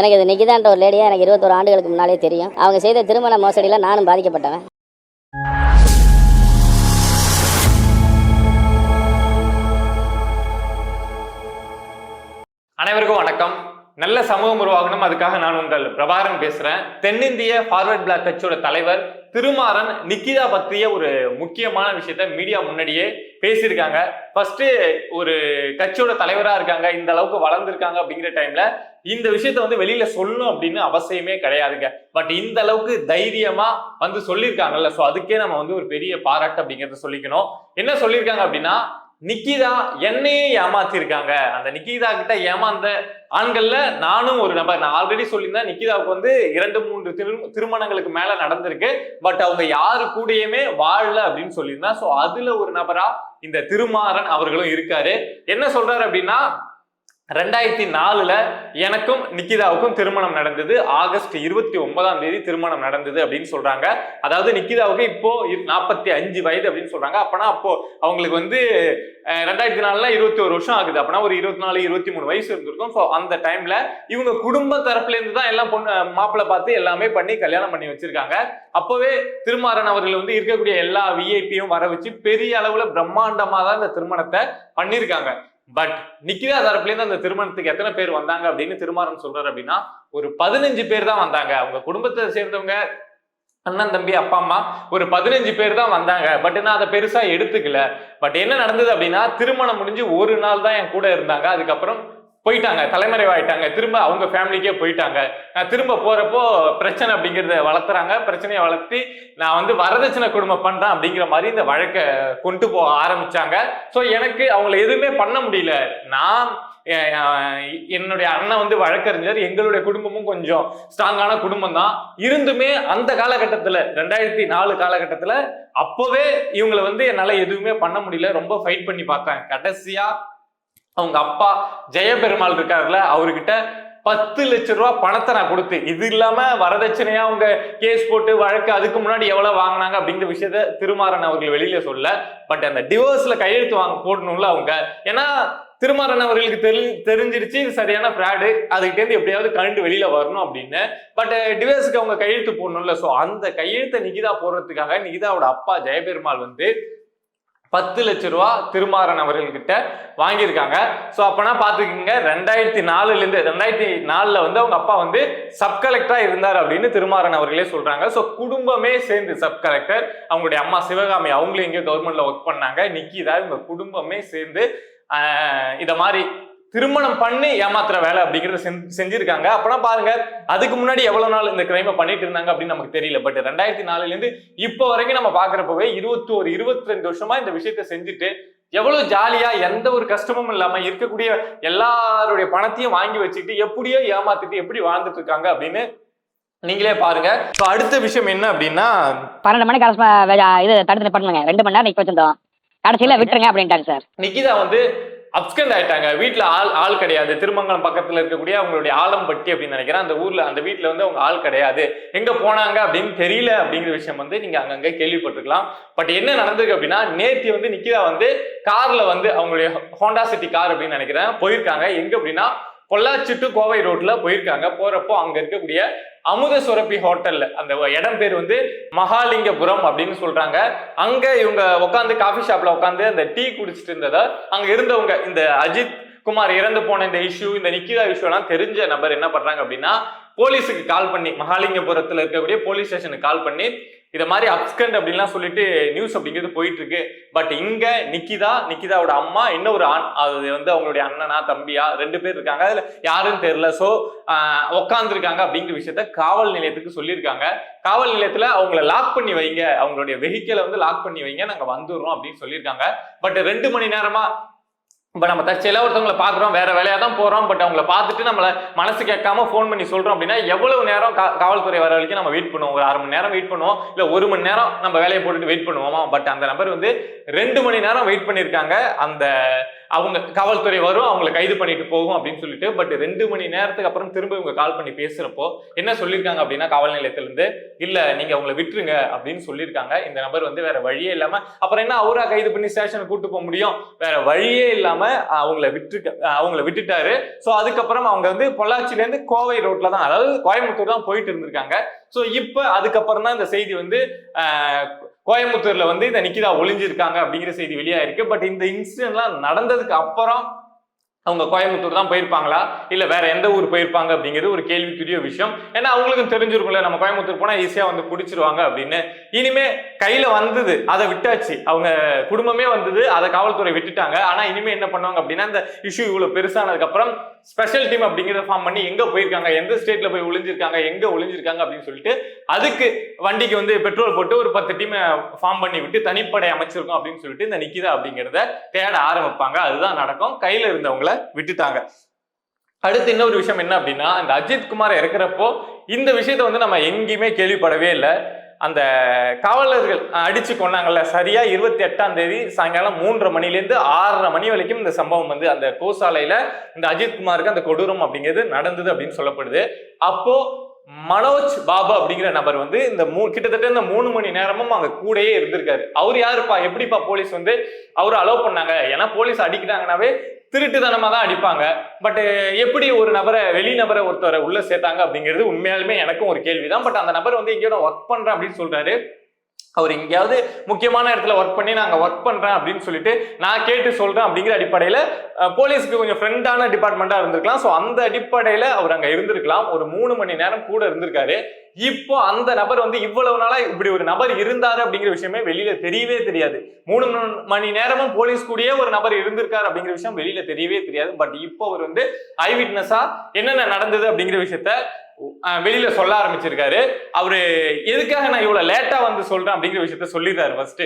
எனக்கு இது நிக்கிதான்ற ஒரு லேடியா எனக்கு இருபத்தோரு ஆண்டுகளுக்கு முன்னாலே தெரியும். அவங்க செய்த திருமண மோசடியில் நானும் பாதிக்கப்பட்டவன். அனைவருக்கும் வணக்கம். நல்ல சமூகம் உருவாகணும். அதுக்காக நான் உங்கள் பிரபாகரன் பேசுறேன். தென்னிந்திய ஃபார்வர்ட் பிளாக் கட்சியோட தலைவர் திருமாறன் நிக்கிதா பற்றிய ஒரு முக்கியமான விஷயத்த மீடியா முன்னாடியே பேசியிருக்காங்க. ஃபர்ஸ்ட் ஒரு கட்சியோட தலைவரா இருக்காங்க இந்த அளவுக்கு வளர்ந்துருக்காங்க அப்படிங்கிற டைம்ல இந்த விஷயத்த வந்து வெளியில சொல்லணும் அப்படின்னு அவசியமே கிடையாதுங்க. பட் இந்த அளவுக்கு தைரியமா வந்து சொல்லியிருக்காங்கல்ல. ஸோ அதுக்கே நம்ம வந்து ஒரு பெரிய பாராட்டு அப்படிங்கிறத சொல்லிக்கணும். என்ன சொல்லியிருக்காங்க அப்படின்னா நிக்கிதா என்னையே ஏமாத்திருக்காங்க. அந்த நிக்கிதா கிட்ட ஏமாந்த ஆண்கள்ல நானும் ஒரு நபர். நான் ஆல்ரெடி சொல்லியிருந்தேன் நிக்கிதாவுக்கு வந்து இரண்டு மூன்று திரு திருமணங்களுக்கு மேல நடந்திருக்கு. பட் அவங்க யாரு கூடயுமே வாழல அப்படின்னு சொல்லியிருந்தேன். ஸோ அதுல ஒரு நபரா இந்த திருமாறன் அவர்களும் இருக்காரு. என்ன சொல்றாரு அப்படின்னா ரெண்டாயிரத்தி நாலுல எனக்கும் நிக்கிதாவுக்கும் திருமணம் நடந்தது. ஆகஸ்ட் இருபத்தி ஒன்பதாம் தேதி திருமணம் நடந்தது அப்படின்னு சொல்றாங்க. அதாவது நிக்கிதாவுக்கு இப்போ நாற்பத்தி அஞ்சு வயது அப்படின்னு சொல்றாங்க. அப்பனா அப்போ அவங்களுக்கு வந்து ரெண்டாயிரத்தி நாலுல இருபத்தி ஒரு வருஷம் ஆகுது. அப்பனா ஒரு இருபத்தி நாலு இருபத்தி மூணு வயசு இருந்திருக்கும். ஸோ அந்த டைம்ல இவங்க குடும்ப தரப்புல இருந்து தான் எல்லாம் பொண்ணு மாப்பிள்ளை பார்த்து எல்லாமே பண்ணி கல்யாணம் பண்ணி வச்சிருக்காங்க. அப்பவே திருமாறன் அவர்கள் வந்து இருக்கக்கூடிய எல்லா விஐபியும் வர வச்சு பெரிய அளவுல பிரம்மாண்டமா தான் இந்த திருமணத்தை பண்ணியிருக்காங்க. பட் நிக்கிதா தரப்புலேருந்து அந்த திருமணத்துக்கு எத்தனை பேர் வந்தாங்க அப்படின்னு திருமாறன் சொல்றாரு அப்படின்னா ஒரு பதினஞ்சு பேர் தான் வந்தாங்க. அவங்க குடும்பத்தை சேர்ந்தவங்க அண்ணன் தம்பி அப்பா அம்மா ஒரு பதினஞ்சு பேர் தான் வந்தாங்க. பட் நான் அதை பெருசா எடுத்துக்கல. பட் என்ன நடந்தது அப்படின்னா திருமணம் முடிஞ்சு ஒரு நாள் தான் என் கூட இருந்தாங்க. அதுக்கப்புறம் போயிட்டாங்க தலைமறைவாயிட்டாங்க. திரும்ப அவங்க ஃபேமிலிக்கே போயிட்டாங்க. நான் திரும்ப போறப்போ பிரச்சனை அப்படிங்கிறத வளர்த்துறாங்க. பிரச்சனையை வளர்த்தி நான் வந்து வரதட்சணை குடும்பம் பண்றேன் அப்படிங்கிற மாதிரி இந்த வழக்கை கொண்டு போக ஆரம்பிச்சாங்க. ஸோ எனக்கு அவங்கள எதுவுமே பண்ண முடியல. நான் என்னுடைய அண்ணன் வந்து வழக்கறிஞர். எங்களுடைய குடும்பமும் கொஞ்சம் ஸ்ட்ராங்கான குடும்பம் தான். இருந்துமே அந்த காலகட்டத்தில் ரெண்டாயிரத்தி நாலு காலகட்டத்தில் அப்போவே இவங்களை வந்து என்னால் எதுவுமே பண்ண முடியல. ரொம்ப ஃபைட் பண்ணி பார்த்தேன் கடைசியாக அவங்க அப்பா ஜெயபெருமாள் இருக்காருல்ல அவர்கிட்ட பத்து லட்ச ரூபா பணத்தை நான் கொடுத்து இது இல்லாம வரதட்சணையா அவங்க கேஸ் போட்டு வழக்கு அதுக்கு முன்னாடி எவ்வளவு வாங்கினாங்க அப்படிங்கிற விஷயத்த திருமாறன் அவர்கள் வெளியில சொல்ல பட் அந்த டிவோர்ஸ்ல கையெழுத்து வாங்க போடணும்ல அவங்க. ஏன்னா திருமாறன் அவர்களுக்கு தெரி தெரிஞ்சிருச்சு இது சரியான ஃப்ராடு அதுக்கிட்டேருந்து எப்படியாவது கண்டு வெளியில வரணும் அப்படின்னு. பட் டிவோர்ஸுக்கு அவங்க கையெழுத்து போடணும்ல. ஸோ அந்த கையெழுத்தை நிகிதா போடுறதுக்காக நிகிதாவோட அப்பா ஜெயபெருமாள் வந்து பத்து லட்ச ரூபா திருமாறன் அவர்கள்கிட்ட வாங்கியிருக்காங்க. ஸோ அப்பனா பார்த்துக்கிங்க ரெண்டாயிரத்தி நாலுலேருந்து ரெண்டாயிரத்தி நாலில் வந்து அவங்க அப்பா வந்து சப் கலெக்டராக இருந்தார் அப்படின்னு திருமாறன் அவர்களே சொல்கிறாங்க ஸோ குடும்பமே சேர்ந்து சப் கலெக்டர் அவங்களுடைய அம்மா சிவகாமி அவங்களும் எங்கேயோ கவர்மெண்ட்டில் ஒர்க் பண்ணாங்க. நிக்கிதா இவங்க குடும்பமே சேர்ந்து இதை மாதிரி திருமணம் பண்ணி ஏமாத்துற வேலை அப்படிங்கறத செஞ்சு- செஞ்சிருக்காங்க. அப்பனா பாருங்க அதுக்கு முன்னாடி எவ்வளவு நாள் இந்த கிரைமை பண்ணிட்டு இருந்தாங்க அப்படின்னு நமக்கு தெரியல. பட் ரெண்டாயிரத்தி நாலுல இருந்து இப்போ வரைக்கும் நம்ம பாக்குறப்பவே இருபத்தி ஒரு இருபத்தி ரெண்டு வருஷமா இந்த விஷயத்த செஞ்சுட்டு எவ்வளவு ஜாலியா எந்த ஒரு கஷ்டமும் இல்லாம இருக்கக்கூடிய எல்லாருடைய பணத்தையும் வாங்கி வச்சுட்டு எப்படியோ ஏமாத்திட்டு எப்படி வாழ்ந்துட்டு இருக்காங்க அப்படின்னு நீங்களே பாருங்க. So, அடுத்த விஷயம் என்ன அப்படின்னா பன்னெண்டு மணிக்கு அரசு இது தடுத்து நிப்பாட்டுங்க ரெண்டு மணி நேரம் நிக்க வச்சிருந்தோம். கடைசியில விட்டுருங்க அப்படின்ட்டாங்க சார். நிக்கிதா வந்து அப்ஸ்கண்ட் ஆயிட்டாங்க. வீட்டில் ஆள் ஆள் கிடையாது. திருமங்கலம் பக்கத்தில் இருக்கக்கூடிய அவங்களுடைய ஆலம்பட்டி அப்படின்னு நினைக்கிறேன். அந்த ஊரில் அந்த வீட்டில் வந்து அவங்க ஆள் கிடையாது. எங்கே போனாங்க அப்படின்னு தெரியல அப்படிங்கிற விஷயம் வந்து நீங்கள் அங்கங்கே கேள்விப்பட்டிருக்கலாம். பட் என்ன நடந்திருக்கு அப்படின்னா நேத்தி வந்து நிக்கிதா வந்து காரில் வந்து அவங்களுடைய ஹோண்டா சிட்டி கார் அப்படின்னு நினைக்கிறேன். போயிருக்காங்க. எங்கே அப்படின்னா பொள்ளாச்சி டு கோவை ரோட்ல போயிருக்காங்க. போறப்போ அங்க இருக்கக்கூடிய அமுத சுரப்பி ஹோட்டல்ல. அந்த இடம் பேர் வந்து மகாலிங்கபுரம் அப்படின்னு சொல்றாங்க. அங்க இவங்க உட்காந்து காஃபி ஷாப்ல உட்காந்து அந்த டீ குடிச்சிட்டு இருந்ததா அங்க இருந்தவங்க இந்த அஜித் குமார் இறந்து போன இந்த இஷ்யூ இந்த நிக்கிதா இஷ்யூ எல்லாம் தெரிஞ்ச நபர் என்ன பண்றாங்க அப்படின்னா போலீஸுக்கு கால் பண்ணி மகாலிங்கபுரத்துல இருக்கக்கூடிய போலீஸ் ஸ்டேஷனுக்கு கால் பண்ணி இதை மாதிரி அப்ஸ்கண்ட் அப்படின்லாம் சொல்லிட்டு நியூஸ் அப்படிங்கிறது போயிட்டு இருக்கு பட் இங்க நிக்கிதா நிக்கிதாவோட அம்மா இன்னொரு ஆண். அது வந்து அவங்களுடைய அண்ணனா தம்பியா ரெண்டு பேர் இருக்காங்க. அதுல யாருன்னு தெரியல. ஸோ உட்காந்துருக்காங்க அப்படிங்கிற விஷயத்த காவல் நிலையத்துக்கு சொல்லியிருக்காங்க. காவல் நிலையத்துல அவங்கள லாக் பண்ணி வைங்க. அவங்களுடைய வெஹிக்கிளை வந்து லாக் பண்ணி வைங்க. நாங்க வந்துடுறோம் அப்படின்னு சொல்லியிருக்காங்க. பட் ரெண்டு மணி நேரமா இப்போ நம்ம தற்செயலாக ஒருத்தவங்களை பார்க்குறோம் வேற வேலையாக தான் போகிறோம் பட் அவங்கள பார்த்துட்டு நம்மள மனசு கேட்காம ஃபோன் பண்ணி சொல்கிறோம் அப்படின்னா எவ்வளவு நேரம் கா காவல்துறை வர வரைக்கும் நம்ம வெயிட் பண்ணுவோம். ஒரு அரை மணி நேரம் வெயிட் பண்ணுவோம். இல்லை ஒரு மணி நேரம் நம்ம வேலையை போட்டுட்டு வெயிட் பண்ணுவோமா? பட் அந்த நபர் வந்து ரெண்டு மணி நேரம் வெயிட் பண்ணியிருக்காங்க அந்த அவங்க காவல்துறை வரும் அவங்களை கைது பண்ணிட்டு போகும் அப்படின்னு சொல்லிட்டு பட் ரெண்டு மணி நேரத்துக்கு அப்புறம் திரும்ப இவங்க கால் பண்ணி பேசுறப்போ என்ன சொல்லியிருக்காங்க அப்படின்னா காவல் நிலையத்திலிருந்து இல்லை இல்ல நீங்க அவங்களை விட்டுருங்க அப்படின்னு சொல்லியிருக்காங்க. இந்த நபர் வந்து வேற வழியே இல்லாம அப்புறம் என்ன அவரா கைது பண்ணி ஸ்டேஷனுக்கு கூட்டு போக முடியும்? வேற வழியே இல்லாம அவங்கள விட்டு அவங்கள விட்டுட்டாரு. ஸோ அதுக்கப்புறம் அவங்க வந்து பொள்ளாச்சில இருந்து கோவை ரோட்ல தான் அதாவது கோயம்புத்தூர் தான் போயிட்டு இருந்திருக்காங்க. ஸோ இப்போ அதுக்கப்புறம் தான் இந்த செய்தி வந்து கோயம்புத்தூர்ல வந்து இந்த நிக்கிதா ஒளிஞ்சிருக்காங்க அப்படிங்கிற செய்தி வெளியாயிருக்கு. பட் இந்த இன்சிடென்ட்லாம் நடந்ததுக்கு அப்புறம் அவங்க கோயம்புத்தூர் தான் போயிருப்பாங்களா? இல்ல வேற எந்த ஊர் போயிருப்பாங்க அப்படிங்கிறது ஒரு கேள்விக்குரிய விஷயம். ஏன்னா அவங்களுக்கும் தெரிஞ்சிருக்கும்ல நம்ம கோயம்புத்தூர் போனா ஈஸியா வந்து பிடிச்சிருவாங்க அப்படின்னு. இனிமே கையில வந்தது அதை விட்டாச்சு. அவங்க குடும்பமே வந்தது அதை காவல்துறை விட்டுட்டாங்க. ஆனா இனிமே என்ன பண்ணுவாங்க அப்படின்னா இந்த இஷ்யூ இவ்வளவு பெருசானதுக்கு அப்புறம் ஸ்பெஷல் டீம் அப்படிங்கிறத ஃபார்ம் பண்ணி எங்க போயிருக்காங்க எந்த ஸ்டேட்ல போய் ஒளிஞ்சிருக்காங்க எங்க ஒளிஞ்சிருக்காங்க அப்படின்னு சொல்லிட்டு அதுக்கு வண்டிக்கு வந்து பெட்ரோல் போட்டு ஒரு பத்து டீம் ஃபார்ம் பண்ணி விட்டு தனிப்படை அமைச்சிருக்கோம் அப்படின்னு சொல்லிட்டு இந்த நிக்கிதா அப்படிங்கிறத தேட ஆரம்பிப்பாங்க. அதுதான் நடக்கும். கையில இருந்தவங்கள விட்டுட்டாங்க. அடுத்து இன்னொரு விஷயம் என்ன அப்படின்னா இந்த அஜித் குமார் இறக்குறப்போ இந்த விஷயத்த வந்து நம்ம எங்கேயுமே கேள்விப்படவே இல்லை. அந்த காவலர்கள் அடிச்சு கொண்டாங்கல்ல சரியா இருபத்தி எட்டாம் தேதி சாயங்காலம் மூன்றரை மணிலேருந்து ஆறரை மணி வரைக்கும் இந்த சம்பவம் வந்து அந்த கோசாலையில இந்த அஜித் குமாருக்கு அந்த கொடூரம் அப்படிங்கிறது நடந்தது அப்படின்னு சொல்லப்படுது. அப்போ மனோஜ் பாபா அப்படிங்கிற நபர் வந்து இந்த மூ கிட்டத்தட்ட இந்த மூணு மணி நேரமும் அங்க கூடயே இருந்திருக்காரு. அவர் யாருப்பா? எப்படிப்பா போலீஸ் வந்து அவரை அலோவ் பண்ணாங்க? ஏன்னா போலீஸ் அடிக்கிறாங்கனாவே திருட்டுத்தனமாக தான் அடிப்பாங்க பட் எப்படி ஒரு நபரை வெளி நபரை ஒருத்தரை உள்ள சேர்த்தாங்க அப்படிங்கிறது உண்மையாலுமே எனக்கும் ஒரு கேள்விதான். பட் அந்த நபர் வந்து எங்கேயோ ஒர்க் பண்றேன் அப்படின்னு சொல்றாரு. அவர் எங்கேயாவது முக்கியமான இடத்துல ஒர்க் பண்ணி நாங்க ஒர்க் பண்றேன் அப்படின்னு சொல்லிட்டு நான் கேட்டு சொல்றேன் அப்படிங்கிற அடிப்படையில போலீஸ்க்கு கொஞ்சம் ஃப்ரெண்டான டிபார்ட்மெண்டா இருந்திருக்கலாம். ஸோ அந்த அடிப்படையில அவர் அங்க இருந்திருக்கலாம். ஒரு மூணு மணி நேரம் கூட இருந்திருக்காரு. இப்போ அந்த நபர் வந்து இவ்வளவு நாளா இப்படி ஒரு நபர் இருந்தாரு அப்படிங்கிற விஷயமே வெளியில தெரியவே தெரியாது. மூணு மணி- நேரமும் போலீஸ் கூடயே ஒரு நபர் இருந்திருக்காரு அப்படிங்கிற விஷயம் வெளியில தெரியவே தெரியாது. பட் இப்போ அவர் வந்து ஐ விட்னஸா என்னென்ன நடந்தது அப்படிங்கிற விஷயத்த வெளியில சொல்ல ஆரம்பிச்சிருக்காரு. அவரு எதுக்காக நான் இவ்வளவு லேட்டா வந்து சொல்றேன்? அப்படிங்கிற விஷயத்த சொல்லிடுறாரு ஃபர்ஸ்ட்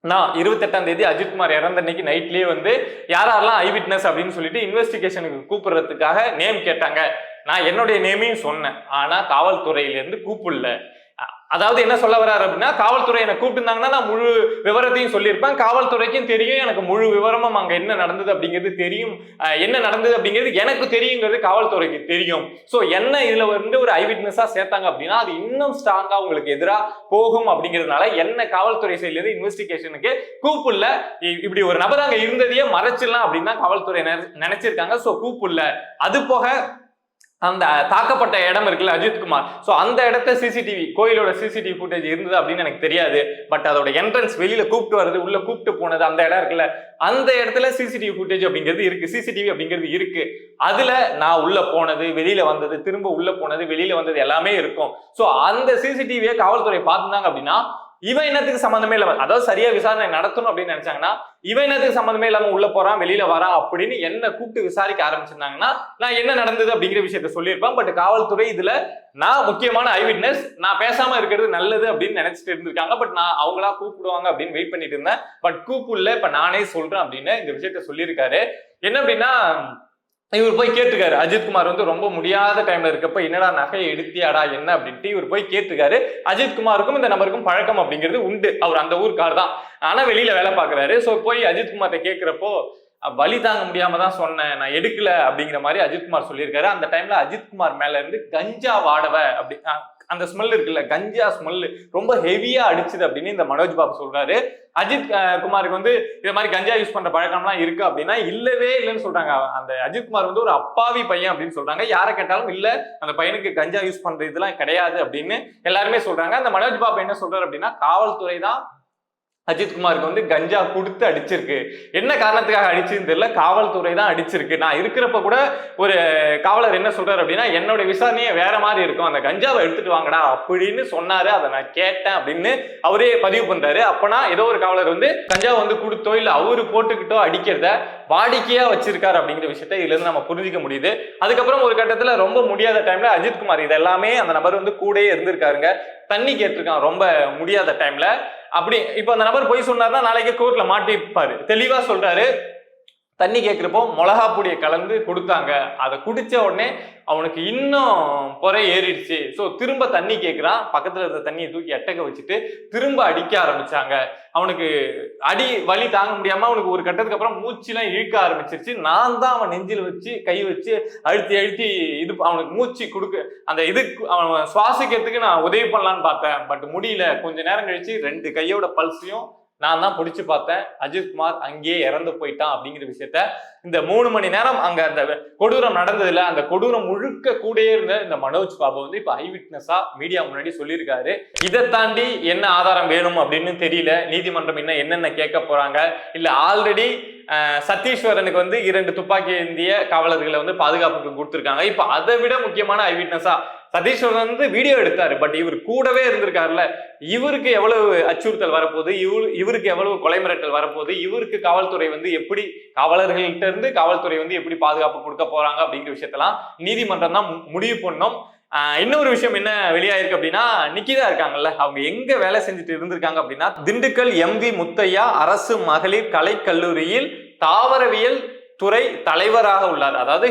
நான் இருபத்தெட்டாம் தேதி அஜித்குமார் இறந்த அன்னைக்கு நைட்லயே வந்து யாரெல்லாம் ஐ விட்னஸ் அப்படின்னு சொல்லிட்டு இன்வெஸ்டிகேஷனுக்கு கூப்பிடுறதுக்காக நேம் கேட்டாங்க. நான் என்னுடைய நேமையும் சொன்னேன். ஆனா காவல்துறையில இருந்து கூப்பிடல. அதாவது என்ன சொல்ல வர்றாரு அப்படின்னா காவல்துறை எனக்கு கூப்பிட்டுருந்தாங்கன்னா நான் முழு விவரத்தையும் சொல்லியிருப்பேன். காவல்துறைக்கும் தெரியும் எனக்கு முழு விவரமும் அங்கே என்ன நடந்தது அப்படிங்கிறது தெரியும். என்ன நடந்தது அப்படிங்கிறது எனக்கு தெரியுங்கிறது காவல்துறைக்கு தெரியும். ஸோ என்ன இதில் வந்து ஒரு ஐவிட்னஸாக சேர்த்தாங்க அப்படின்னா அது இன்னும் ஸ்ட்ராங்காக உங்களுக்கு எதிராக போகும் அப்படிங்கிறதுனால என்ன காவல்துறை சைட்ல இன்வெஸ்டிகேஷனுக்கு கூப்பிடல. இ- இப்படி ஒரு நபர் அங்கே இருந்ததையே மறைச்சிடலாம் அப்படின்னு தான் காவல்துறை நினைச்சிருக்காங்க. ஸோ கூப்பிடல. அது போக அந்த தாக்கப்பட்ட இடம் இருக்குல்ல அஜித்குமார் ஸோ அந்த இடத்த சிசிடிவி கோயிலோட சிசிடிவி ஃபுட்டேஜ் இருந்தது அப்படின்னு எனக்கு தெரியாது. பட் அதோட என்ட்ரன்ஸ் வெளியில கூப்பிட்டு வருது உள்ள கூப்பிட்டு போனது அந்த இடம் இருக்குல்ல அந்த இடத்துல சிசிடிவி ஃபுட்டேஜ் அப்படிங்கிறது இருக்கு. சிசிடிவி அப்படிங்கிறது இருக்கு. அதுல நான் உள்ள போனது வெளியில வந்தது திரும்ப உள்ள போனது வெளியில வந்தது எல்லாமே இருக்கும். ஸோ அந்த சிசிடிவியை காவல்துறை பார்த்துருந்தாங்க அப்படின்னா இவன் என்னத்துக்கு சம்மந்தமே இல்லாம அதாவது சரியா விசாரணை நடத்தணும் அப்படின்னு நினைச்சாங்கன்னா இவன் என்னத்துக்கு சம்மந்தமே இல்லாம உள்ள போறான் வெளியில வரான் அப்படின்னு என்ன கூப்பிட்டு விசாரிக்க ஆரம்பிச்சிருந்தாங்கன்னா நான் என்ன நடந்தது அப்படிங்கிற விஷயத்த சொல்லியிருப்பேன். பட் காவல்துறை இதுல நான் முக்கியமான ஐவிட்னஸ் நான் பேசாம இருக்கிறது நல்லது அப்படின்னு நினைச்சிட்டு இருந்திருக்காங்க. பட் நான் அவங்களா கூப்பிடுவாங்க அப்படின்னு வெயிட் பண்ணிட்டு இருந்தேன். பட் கூப்பிடல இப்ப நானே சொல்றேன் அப்படின்னு இந்த விஷயத்த சொல்லியிருக்காரு. என்ன அப்படின்னா இவர் போய் கேட்டுக்காரு அஜித்குமார் வந்து ரொம்ப முடியாத டைம்ல இருக்கப்ப என்னடா நகையை எடுத்தியாடா என்ன அப்படின்ட்டு இவர் போய் கேட்டுக்காரு அஜித்குமாருக்கும் இந்த நபருக்கும் பழக்கம் அப்படிங்கிறது உண்டு. அவர் அந்த ஊருக்கார் தான் ஆனா வெளியில வேலை பார்க்கறாரு. சோ போய் அஜித்குமார்கிட்ட கேட்கிறப்போ வழி வலி தாங்க முடியாம தான் சொன்னேன். நான் எடுக்கல அப்படிங்கிற மாதிரி அஜித்குமார் சொல்லியிருக்காரு. அந்த டைம்ல அஜித்குமார் மேல இருந்து கஞ்சா வாடவ அப்படி அந்த ஸ்மெல் இருக்குல்ல கஞ்சா ஸ்மெல் ரொம்ப ஹெவியா அடிச்சுது அப்படின்னு இந்த மனோஜ் பாபு சொல்றாரு. அஜித் குமாருக்கு வந்து இது மாதிரி கஞ்சா யூஸ் பண்ற பழக்கம்லாம் இருக்கு அப்படின்னா இல்லவே இல்லைன்னு சொல்றாங்க. அந்த அஜித்குமார் வந்து ஒரு அப்பாவி பையன் அப்படின்னு சொல்றாங்க. யாரை கேட்டாலும் இல்ல அந்த பையனுக்கு கஞ்சா யூஸ் பண்ற இதெல்லாம் கிடையாது அப்படின்னு எல்லாருமே சொல்றாங்க. அந்த மனோஜ் பாபு என்ன சொல்றாரு அப்படின்னா காவல்துறை தான் அஜித் குமாருக்கு வந்து கஞ்சா கொடுத்து அடிச்சிருக்கு. என்ன காரணத்துக்காக அடிச்சதுன்னு தெரியல. காவல்துறை தான் அடிச்சிருக்கு. நான் இருக்கிறப்ப கூட ஒரு காவலர் என்ன சொல்றாரு அப்படின்னா என்னோட விசாரணையே வேற மாதிரி இருக்கும். அந்த கஞ்சாவை எடுத்துட்டு வாங்கடா அப்படின்னு சொன்னாரு. அதை நான் கேட்டேன் அப்படின்னு அவரே பதிவு பண்றாரு. அப்பனா ஏதோ ஒரு காவலர் வந்து கஞ்சாவை வந்து கொடுத்தோ இல்ல அவரு போட்டுக்கிட்டோ அடிக்கிறத வாடிக்கையா வச்சிருக்காரு அப்படிங்கிற விஷயத்த இதுல இருந்து நம்ம புரிஞ்சிக்க முடியுது. அதுக்கப்புறம் ஒரு கட்டத்துல ரொம்ப முடியாத டைம்ல அஜித்குமார் இதெல்லாமே இது எல்லாமே அந்த நபர் வந்து கூடயே இருந்திருக்காருங்க. தண்ணி கேட்டிருக்கான் ரொம்ப முடியாத டைம்ல அப்படி இப்போ அந்த நபர் போய் சொன்னார்னா நாளைக்கு கோர்ட்ல மாட்டிப்பாரு. தெளிவா சொல்றாரு. தண்ணி கேட்குறப்போ மிளகா பொடியை கலந்து கொடுத்தாங்க. அதை குடித்த உடனே அவனுக்கு இன்னும் புறை ஏறிடுச்சு. ஸோ திரும்ப தண்ணி கேட்குறான். பக்கத்தில் இருந்த தண்ணியை தூக்கி எட்டக்க வச்சுட்டு திரும்ப அடிக்க ஆரம்பித்தாங்க அவனுக்கு அடி வலி தாங்க முடியாமல் அவனுக்கு ஒரு கட்டத்துக்கு அப்புறம் மூச்சுலாம் இழுக்க ஆரம்பிச்சிருச்சு. நான் தான் அவன் நெஞ்சில் வச்சு கை வச்சு அழுத்தி அழுத்தி இது அவனுக்கு மூச்சு கொடுக்க அந்த இது அவன் சுவாசிக்கிறதுக்கு நான் உதவி பண்ணலான்னு பார்த்தேன். பட் முடியல. கொஞ்ச நேரம் கழிச்சு ரெண்டு கையோட பல்ஸையும் நான் தான் பிடிச்சி பார்த்தேன். அஜித்குமார் அங்கேயே இறந்து போயிட்டான் அப்படிங்கிற விஷயத்த இந்த மூணு மணி நேரம் அங்க அந்த கொடூரம் நடந்ததுல அந்த கொடூரம் முழுக்க கூடயே இருந்த இந்த மனோஜ் பாபு வந்து இப்ப ஐ விட்னஸா மீடியா முன்னாடி சொல்லியிருக்காரு. இதை தாண்டி என்ன ஆதாரம் வேணும் அப்படின்னு தெரியல. நீதிமன்றம் இன்னும் என்னென்ன கேட்க போறாங்க? இல்ல ஆல்ரெடி சத்தீஸ்வரனுக்கு வந்து இரண்டு துப்பாக்கி ஏந்திய காவலர்களை வந்து பாதுகாப்புக்கு கொடுத்துருக்காங்க. இப்ப அதை விட முக்கியமான ஐ விட்னஸா சதீஸ்வரன் வந்து வீடியோ எடுத்தாரு. பட் இவர் கூடவே இருந்திருக்காருல்ல. இவருக்கு எவ்வளவு அச்சுறுத்தல் வரப்போகுது? இவரு இவருக்கு எவ்வளவு கொலை மிரட்டல் வரப்போகுது? இவருக்கு காவல்துறை வந்து எப்படி காவலர்கள்ட்ட இருந்து காவல்துறை வந்து எப்படி பாதுகாப்பு கொடுக்க போறாங்க அப்படிங்கிற விஷயத்தெல்லாம் நீதிமன்றம் தான் முடிவு பண்ணும். இன்னொரு விஷயம் என்ன வெளியாயிருக்கு அப்படின்னா நிக்கிதா இருக்காங்கல்ல. அவங்க எங்க வேலை செஞ்சுட்டு இருந்திருக்காங்க அப்படின்னா திண்டுக்கல் எம்வி முத்தையா அரசு மகளிர் கலைக்கல்லூரியில் தாவரவியல் துறை தலைவராக உள்ளார். அதாவது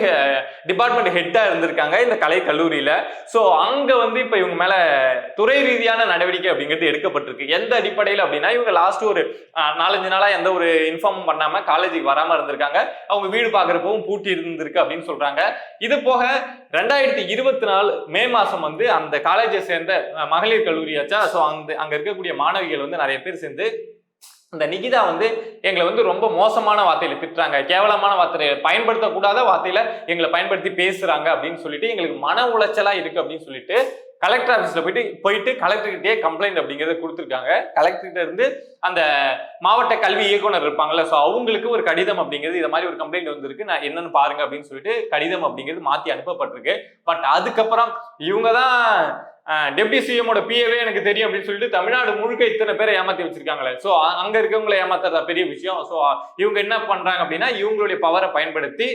டிபார்ட்மெண்ட் ஹெட்டாக இருந்திருக்காங்க இந்த கலை கல்லூரியில். ஸோ அங்கே வந்து இப்போ இவங்க மேலே துறை ரீதியான நடவடிக்கை அப்படிங்கிறது எடுக்கப்பட்டிருக்கு. எந்த அடிப்படையில் அப்படின்னா இவங்க லாஸ்ட் ஒரு நாலஞ்சு நாளாக எந்த ஒரு இன்ஃபார்மும் பண்ணாமல் காலேஜுக்கு வராமல் இருந்திருக்காங்க. அவங்க வீடு பார்க்குறப்பவும் பூட்டி இருந்திருக்கு அப்படின்னு சொல்கிறாங்க இது போக ரெண்டாயிரத்தி இருபத்தி நாலு மே மாதம் வந்து அந்த காலேஜை சேர்ந்த மகளிர் கல்லூரியாச்சா ஸோ அந்த அங்கே இருக்கக்கூடிய மாணவிகள் வந்து நிறைய பேர் சேர்ந்து இந்த நிகிதா வந்து எங்களை வந்து ரொம்ப மோசமான வார்த்தையில திட்டுறாங்க. கேவலமான வார்த்தையை பயன்படுத்தக்கூடாத வார்த்தையில எங்களை பயன்படுத்தி பேசுறாங்க அப்படின்னு சொல்லிட்டு எங்களுக்கு மன உளைச்சலா இருக்கு அப்படின்னு சொல்லிட்டு கலெக்டர் ஆஃபீஸ்ல போயிட்டு போயிட்டு கலெக்டர்கிட்டயே கம்ப்ளைண்ட் அப்படிங்கறத கொடுத்துருக்காங்க. கலெக்டர்கிட்ட இருந்து அந்த மாவட்ட கல்வி இயக்குனர் இருப்பாங்கல்ல ஸோ அவங்களுக்கு ஒரு கடிதம் அப்படிங்கிறது இந்த மாதிரி ஒரு கம்ப்ளைண்ட் வந்திருக்கு. நான் என்னன்னு பாருங்க அப்படின்னு சொல்லிட்டு கடிதம் அப்படிங்கிறது மாத்தி அனுப்பப்பட்டிருக்கு. பட் அதுக்கப்புறம் இவங்க தான் டெப்டி சிஎமோட பிஏவே எனக்கு தெரியும் அப்படின்னு சொல்லிட்டு தமிழ்நாடு முழுக்க இத்தனை பேரை ஏமாத்தி வச்சிருக்காங்களே. ஸோ அங்க இருக்கவங்களை ஏமாத்துறதா பெரிய விஷயம். ஸோ இவங்க என்ன பண்றாங்க அப்படின்னா இவங்களுடைய பவரை பயன்படுத்தி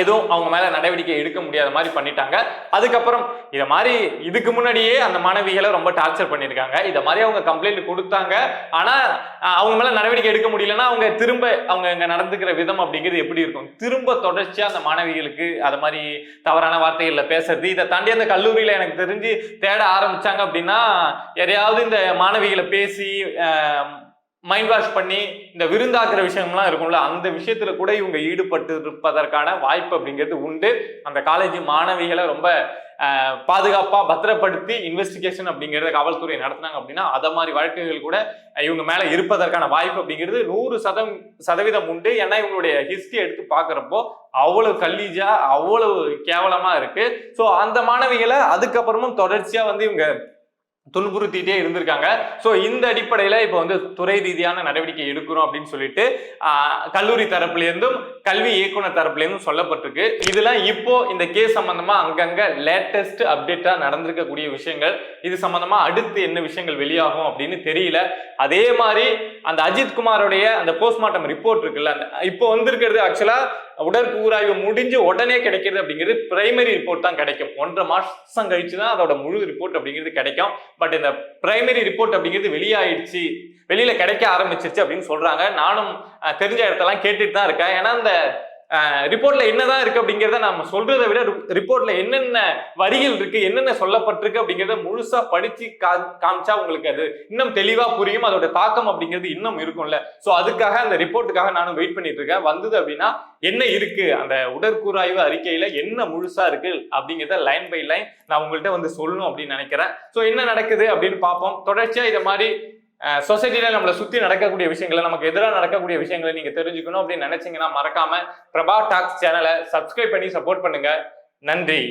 எதுவும் அவங்க மேல நடவடிக்கை எடுக்க முடியாத மாதிரி பண்ணிட்டாங்க. அதுக்கப்புறம் இத மாதிரி இதுக்கு முன்னாடியே அந்த மாணவிகளை ரொம்ப டார்ச்சர் பண்ணியிருக்காங்க இத மாதிரி அவங்க கம்ப்ளைண்ட் கொடுத்தாங்க. ஆனா அவங்க மேல நடவடிக்கை எடுக்க முடியலன்னா அவங்க திரும்ப அவங்க இங்க நடந்துக்கிற விதம் அப்படிங்கிறது எப்படி இருக்கும்? திரும்ப தொடர்ச்சியா அந்த மாணவிகளுக்கு அது மாதிரி தவறான வார்த்தைகள்ல பேசுறது இதை தாண்டி அந்த கல்லூரியில எனக்கு தெரிஞ்சு தேட ஆரம்பிச்சாங்க அப்படின்னா எதையாவது இந்த மாணவிகளை பேசி மைண்ட் வாஷ் பண்ணி இந்த விருந்தாக்குற விஷயம்லாம் இருக்கும்ல அந்த விஷயத்துல கூட இவங்க ஈடுபட்டு இருப்பதற்கான வாய்ப்பு அப்படிங்கிறது உண்டு. அந்த காலேஜ் மாணவிகளை ரொம்ப பாதுகாப்பாக பாதுகாப்பா பத்திரப்படுத்தி இன்வெஸ்டிகேஷன் அப்படிங்கிறத காவல்துறை நடத்தினாங்க அப்படின்னா அத மாதிரி வழக்குகள் கூட இவங்க மேல இருப்பதற்கான வாய்ப்பு அப்படிங்கிறது நூறு சதம் சதவீதம் உண்டு. ஏன்னா இவங்களுடைய ஹிஸ்டரி எடுத்து பாக்குறப்போ அவ்வளவு கல்லீஜா அவ்வளவு கேவலமா இருக்கு. ஸோ அந்த மாணவிகளை அதுக்கப்புறமும் தொடர்ச்சியா வந்து இவங்க துன்புறுத்திட்டே இருந்திருக்காங்க. ஸோ இந்த அடிப்படையில் இப்போ வந்து துறை ரீதியான நடவடிக்கை எடுக்கிறோம் அப்படின்னு சொல்லிட்டு கல்லூரி தரப்புலேருந்தும் கல்வி இயக்குனர் தரப்புலேருந்தும் சொல்லப்பட்டிருக்கு. இதெல்லாம் இப்போ இந்த கேஸ் சம்பந்தமா அங்கங்க லேட்டஸ்ட் அப்டேட்டாக நடந்திருக்கக்கூடிய விஷயங்கள். இது சம்பந்தமா அடுத்து என்ன விஷயங்கள் வெளியாகும் அப்படின்னு தெரியல. அதே மாதிரி அந்த அஜித் குமாரோடைய அந்த போஸ்ட்மார்ட்டம் ரிப்போர்ட் இருக்குல்ல அந்த இப்போ வந்திருக்கிறது ஆக்சுவலாக ஆக்சுவலா முடிஞ்சு உடனே கிடைக்கிறது அப்படிங்கிறது பிரைமரி ரிப்போர்ட் தான் கிடைக்கும். ஒன்றரை மாசம் கழிச்சு தான் அதோட முழு ரிப்போர்ட் அப்படிங்கிறது கிடைக்கும். பட் இந்த பிரைமரி ரிப்போர்ட் அப்படிங்கிறது வெளியாயிடுச்சு. வெளியில கிடைக்க ஆரம்பிச்சிருச்சு அப்படின்னு சொல்றாங்க. நானும் தெரிஞ்ச இடத்தெல்லாம் கேட்டுட்டு தான் இருக்கேன். ஏன்னா இந்த ரிப்போர்ட்ல என்னதான் இருக்கு அப்படிங்கிறத நம்ம சொல்றதை விட ரிப்போர்ட்ல என்னென்ன வரிகள் இருக்கு என்னென்ன சொல்லப்பட்டிருக்கு அப்படிங்கிறத முழுசா படிச்சு காமிச்சா உங்களுக்கு அது இன்னும் தெளிவா புரியும். அதோட தாக்கம் அப்படிங்கிறது இன்னும் இருக்கும்ல. சோ அதுக்காக அந்த ரிப்போர்ட்டுக்காக நானும் வெயிட் பண்ணிட்டு இருக்கேன். வந்தது அப்படின்னா என்ன இருக்கு? அந்த உடற்கூறாய்வு அறிக்கையில என்ன முழுசா இருக்கு அப்படிங்கிறத லைன் பை லைன் நான் உங்கள்கிட்ட வந்து சொல்லணும் அப்படின்னு நினைக்கிறேன். சோ என்ன நடக்குது அப்படின்னு பார்ப்போம். தொடர்ச்சியா இதை மாதிரி சொசைட்டியில் நம்மளை சுற்றி நடக்கக்கூடிய விஷயங்களை நமக்கு எதிராக நடக்கக்கூடிய விஷயங்களை நீங்கள் தெரிஞ்சுக்கணும் அப்படின்னு நினைச்சீங்கன்னா மறக்காம பிரபா டாக்ஸ் சேனலை சப்ஸ்கிரைப் பண்ணி சப்போர்ட் பண்ணுங்க. நன்றி.